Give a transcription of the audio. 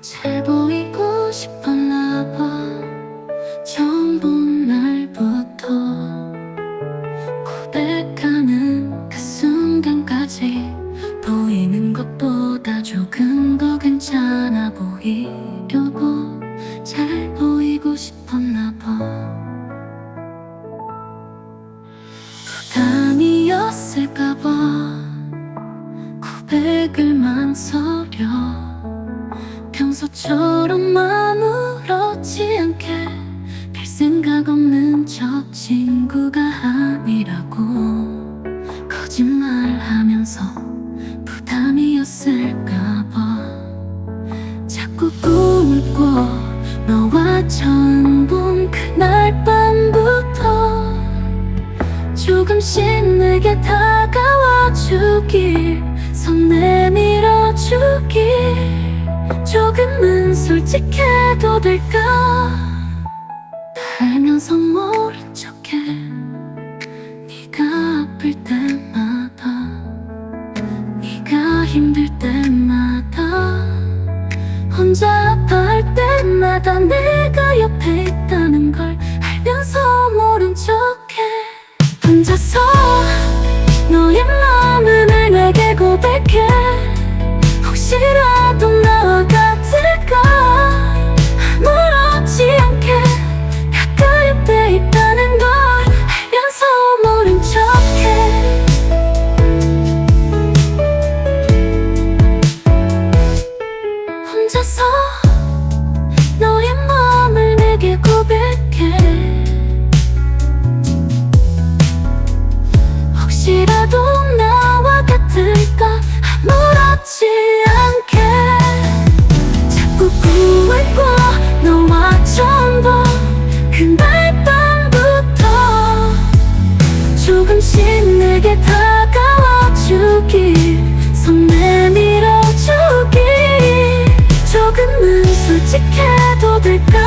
잘 보이고 싶었나 봐. 처음 날부터 고백하는 그 순간까지 보이는 것보다 조금 더 괜찮아 보이려고. 평소처럼 아무렇지 않게 별 생각 없는 척 친구가 아니라고 거짓말하면서 부담이었을까봐 자꾸 꿈을 꿔 너와 처음 본 그날 밤부터 조금씩 내게 다가와 주길 손 내밀어 주길 조금은 솔직해도 될까? 다 알면서 모른 척해. 네가 아플 때마다. 네가 힘들 때마다. 혼자 아파할 때마다 내가 옆에 있다는 걸 알면서 모른 척해. 혼자서 너의 마음을 내게 고백해. 혹시라도 혼자서 너의 마음을 내게 고백해. 혹시라도 나와 같을까 아무렇지 않게. 자꾸 꿈을 꿔 내